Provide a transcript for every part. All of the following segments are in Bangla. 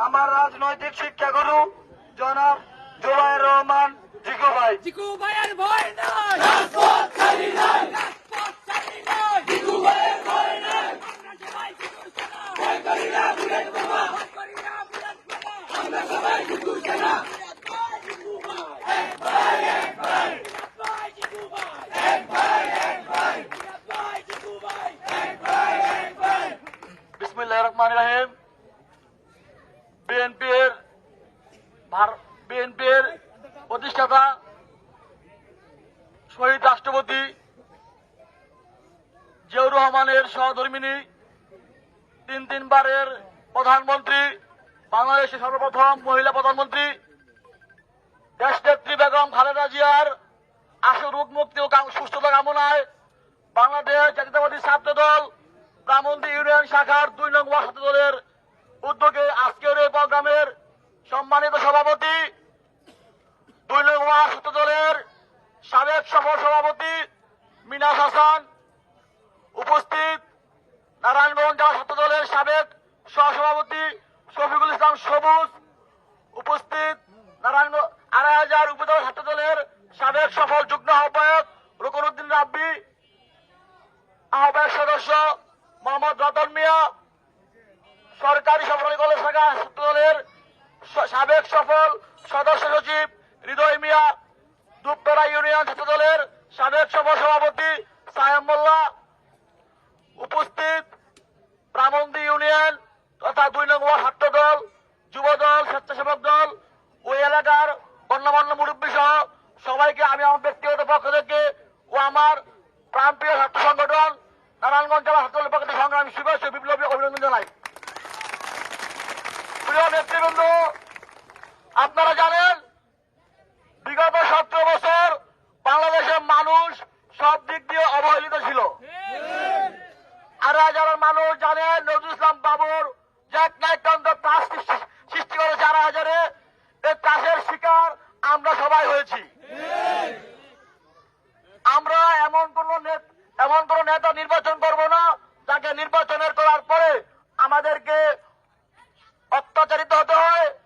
আমার রাজনৈতিক শিক্ষা শিক্ষাগুরু জনাব জুবাইর রহমান জিকু ভাই। জিকু ভাইয়ের ভয় নাই। রাজপথ ছাড়ি নাই রাজপথ ছাড়ি নাই জিকু ভাইয়ের ভয় নাই আমরা সবাই জিকুর সেনা ভয় করি না বুলেট বোমা ভয় করি না বুলেট বোমা আমরা সবাই জিকুর সেনা জিকু ভাই এক ভাই এক ভাই এক ভাই জিকু ভাই এক ভাই এক ভাই এক ভাই জিকু ভাই এক ভাই এক ভাই বিসমুল্লাহ রহমান রাহিম বিএনপির বিএনপির প্রতিষ্ঠাতা শহীদ রাষ্ট্রপতি জিয়াউর রহমানের সহধর্মিনী তিন তিনবারের প্রধানমন্ত্রী, বাংলাদেশের সর্বপ্রথম মহিলা প্রধানমন্ত্রী, দেশনেত্রী বেগম খালেদা জিয়ার আশু রোগ মুক্তি ও সুস্থতা কামনায় বাংলাদেশ জাতীয়তাবাদী ছাত্র দল ব্রাহ্মণদী ইউনিয়ন শাখার দুই নং ওয়ার্ড দলের উদ্যোগে আজকের এই প্রোগ্রামের সম্মানিত সভাপতি দুই নং ওয়ার্ড ছাত্র দলের সাবেক সফর সভাপতি মিনাস হাসান উপস্থিত নারায়ণগঞ্জ জেলা ছাত্র দলের সাবেক সহসভাপতি শফিকুল ইসলাম সবুজ উপস্থিত নারায়ণগঞ্জ আড়াই হাজার উপজেলা ছাত্র দলের সাবেক সফল যুগ্ম আহ্বায়ক রুকনুদ্দিন রাব্বি, আহ্বায়ক সদস্য মোহাম্মদ রতন মিয়া, সরকারি সফল কলেজ শাখা ছাত্র দলের সাবেক সফল সদস্য সচিব হৃদয় মিয়া দুপতরা ইউনিয়ন ছাত্র দলের সাবেক সফল সভাপতি সায়েম মোল্লা, উপস্থিত ব্রাহ্মণদী দুই নং ওয়ার্ড ছাত্র দল যুব দল স্বেচ্ছাসেবক দল ওই এলাকার গণ্যমান্য মুরব্বী সহ সবাইকে আমি আমার ব্যক্তিগত পক্ষ থেকে ও আমার প্রান্তীয় ছাত্র সংগঠন নারায়ণগঞ্জ জেলা ছাত্র দলের পক্ষ থেকে সংগ্রামী শুভেচ্ছা বিপ্লবী অভিনন্দন জানাই। প্রিয় নেতৃবৃন্দ আপনারা জানেন বিগত সতেরো বছর বাংলাদেশের মানুষ সব দিক দিয়ে অবহেলিত ছিল। আর হাজারের মানুষ জানে নজরুল ইসলাম বাবুর এক সৃষ্টি- করেছে হাজারে শিকার আমরা সবাই হয়েছি। আমরা এমন এমন নেতা নির্বাচন না নির্বাচনের করার পরে আমাদেরকে অত্যাচারিত হতে হয়।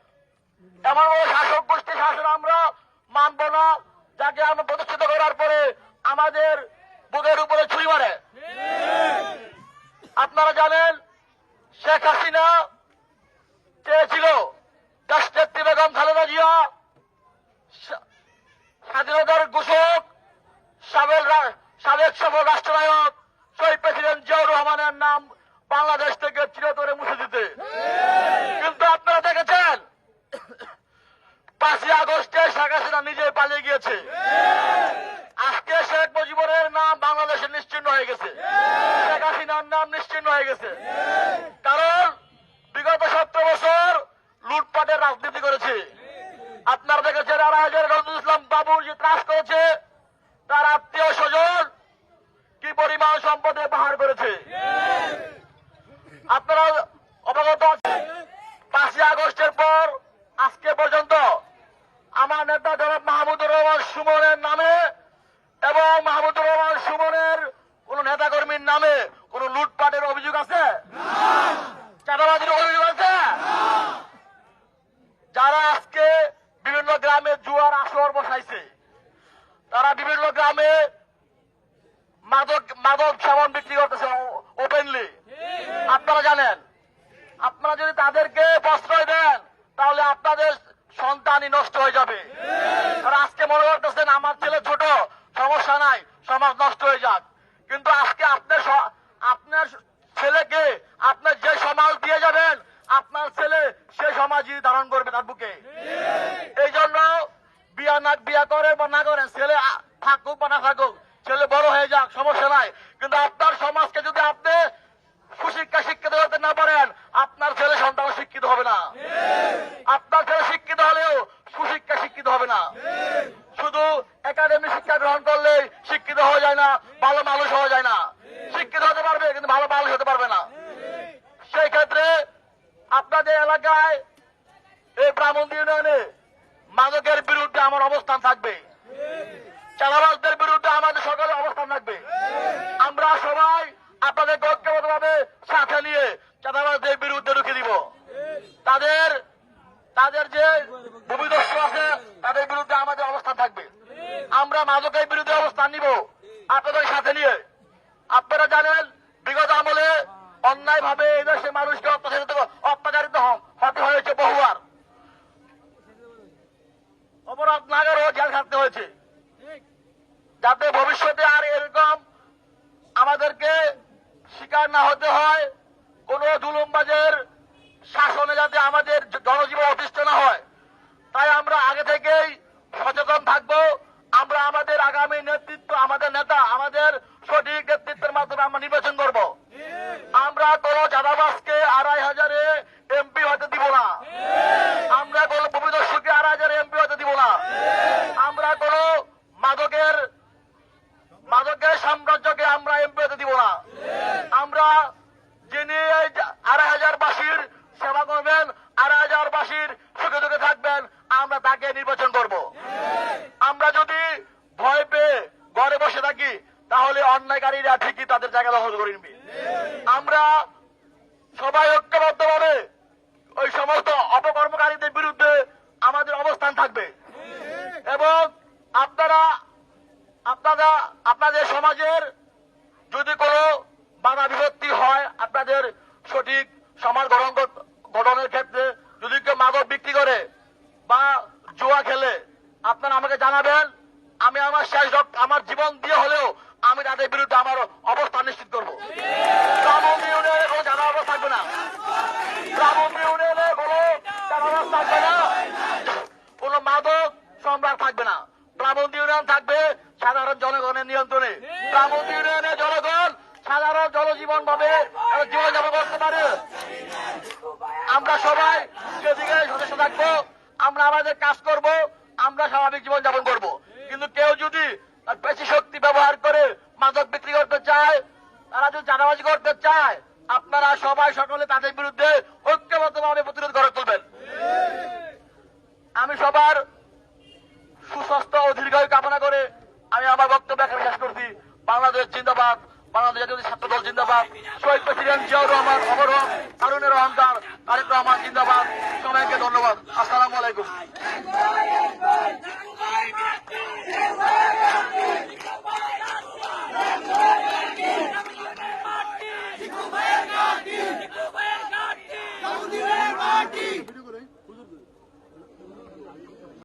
শাসক শাসন আমরা না, যাকে আমরা প্রতিষ্ঠিত করার পরে আমাদের উপরে ছুরি আপনারা জানেন শেখ হাসিনা চেয়েছিল দেশনেত্রী বেগম খালেদা জিয়া স্বা- স্বাধীনতার ঘোষক, সাবেক সাবেক সফল রাষ্ট্রনায়ক, শহীদ প্রেসিডেন্ট জিয়াউর রহমানের নাম বাংলাদেশ থেকে চিরতরে মুছে দিতে কিন্তু আপনারা দেখেছেন পাঁচই আগস্টে শেখ হাসিনা নিজে পালিয়ে গিয়েছে আজকে শেখ মুজিবুরের নাম বাংলাদেশে নিশ্চিন্ন হয়ে গেছে শেখ নিশ্চিন্ন হয়ে গেছে। কারণ বিগত সতেরো বছর লুটপাটের রাজনীতি করেছে। আপনারা দেখেছেন আড়াই হাজার নজরুল ইসলাম বাবু যে ত্রাস করেছে, তার আত্মীয় স্বজন কি পরিমাণ সম্পদে পাহাড় করেছে। আপনারা অবগত আছেন, পাঁচই আগস্টের পর আজকে পর্যন্ত আমার নেতা জনাব মাহমুদুর রহমান সুমনের নামে এবং মাহমুদুর রহমান সুমনের কোন নেতাকর্মীর নামে কোন লুটপাটের অভিযোগ আছে চাঁদাবাজির অভিযোগ আছে যারা আজকে বিভিন্ন গ্রামে জুয়ার আসর বসাইছে তারা বিভিন্ন গ্রামে মাদক সাবান বিক্রি করতেছে ওপেনলি আপনারা জানেন? আপনারা যদি তাদেরকে প্রশ্রয় দেন তাহলে আপনাদের সন্তানই নষ্ট হয়ে যাবে। আজকে মনে করতেছেন আমার ছেলে ছোট সমস্যা নাই সমাজ নষ্ট হয়ে যাক। কিন্তু আজকে আপনার আপনার ছেলেকে আপনার যে সমাজ দিয়ে যাবেন আপনার ছেলে সে সমাজই ধারণ করবে তার বুকে। এই জন্য বিয়া না বিয়া করে বা না করেন ছেলে থাকুক বা না থাকুক ছেলে বড় হয়ে যাক সমস্যা নাই। কিন্তু আপনার সমাজকে যদি আপনি সুশিক্ষা শিক্ষিত হতে না পারেন, আপনার ছেলে সন্তান শিক্ষিত হবে না। আপনার ছেলে শিক্ষিত হলেও সুশিক্ষা শিক্ষিত হবে না। শুধু একাডেমি শিক্ষা গ্রহণ করলে শিক্ষিত হওয়া যায় না, ভালো মানুষ হওয়া যায় না। শিক্ষিত হতে পারবে, কিন্তু ভালো মানুষ হতে পারবে না। সেই ক্ষেত্রে আপনাদের এলাকায় এই ব্রাহ্মণ ইউনিয়নে মাদকের বিরুদ্ধে আমার অবস্থান থাকবে। চালাবাসদের বিরুদ্ধে আমাদের সকালে অবস্থান থাকবে। আমরা সবাই। আপনাদের ঐক্যবদ্ধভাবে সাথে নিয়ে চাঁদাবাজদের বিরুদ্ধে রুখে দিব। তাদের তাদের যে ভূমিদস্যু আছে, তাদের বিরুদ্ধে আমাদের অবস্থান থাকবে। আমরা মাদকের বিরুদ্ধে অবস্থান নিব, আপনাদের সাথে নিয়ে। আপনারা জানেন, বিগত আমলে অন্যায় ভাবে এই দেশের মানুষকে অত্যাচারিত অত্যাচারিত হতে হয়েছে বহুবার। অপরাধ নাগারও জেল খাটতে হয়েছে। যাতে ভবিষ্যতে আর এরকম আমাদেরকে শিকার না হতে হয়, কোন দুলুমবাজের শাসনে যাতে আমাদের জনজীবন অতিষ্ঠ না হয়। তাই আমরা আগে থেকেই সচেতন থাকব। আমরা আমাদের আগামী নেতৃত্ব আমাদের নেতা আমাদের সঠিক নেতৃত্বের মাধ্যমে আমরা নির্বাচন করব আমরা কোন চাঁদাবাসকে আড়াই হাজারে এমপি হতে দিব না আমরা কোন ভূমিদস্যুকে আড়াই হাজারে এমপি হতে দিব না আমরা কোন মাদকের মাদকের সাম্রাজ্যকে আমরা এমপি হতে দিব না আমরা যিনি এই যে আড়াই হাজার বাসীর সেবা করবেন আড়াই হাজার বাসীর সুখে দুঃখে থাকবেন আমরা তাকে নির্বাচন করব আমরা যদি ভয় পেয়ে ঘরে বসে থাকি অন্যায়কারীরা ঠিকই তাদের জায়গা দখল করে নিবে। আমরা সবাই ঐক্যবদ্ধভাবে ওই সমস্ত অপকর্মকারীদের বিরুদ্ধে আমাদের অবস্থান থাকবে। এবং আপনারা আপনারা, আপনাদের সমাজের যদি কোনো বাধা বিপত্তি হয়, আপনাদের সঠিক সমাজ গঠন গঠনের ক্ষেত্রে যদি কেউ মাদক বিক্রি করে বা জুয়া খেলে, আপনারা আমাকে জানাবেন। আমি আমার শেষ আমার জীবন দিয়ে হলেও আমি তাদের বিরুদ্ধে আমার অবস্থান নিশ্চিত করব। ইউনিয়নে কোনো জানাবাস থাকবে না। জানাবাস থাকবে না। কোনো মাদক সম্রাট থাকবে না। প্রাবন্ত ইউনিয়ন থাকবে সাধারণ জনগণের নিয়ন্ত্রণে। প্রাবন্ত ইউনিয়নে জনগণ সাধারণ জনজীবন ভাবে জীবন যাপন করতে পারে। আমরা সবাই সেদিকে সদস্য থাকব, আমরা আমাদের কাজ করব, আমরা স্বাভাবিক জীবন যাপন করব কিন্তু কেউ যদি তার বেশি শক্তি ব্যবহার করে মাদক বিক্রি করতে চায় তারা যদি চাঁদাবাজি করতে চায়, আপনারা সবাই সকলে তাদের বিরুদ্ধে ঐক্যবদ্ধভাবে প্রতিরোধ করে তুলবেন। আমি সবার সুস্বাস্থ্য ও দীর্ঘায়ু কামনা করে আমি আমার বক্তব্য এখানে শেষ করছি। বাংলাদেশ জিন্দাবাদ, বাংলাদেশ জাতীয় ছাত্র দল জিন্দাবাদ। শহীদ প্রেসিডেন্ট জিয়াউর রহমান অমরহম হারুনের রহমান তারেক রহমান জিন্দাবাদ। সবাইকে ধন্যবাদ। আসসালামু আলাইকুম।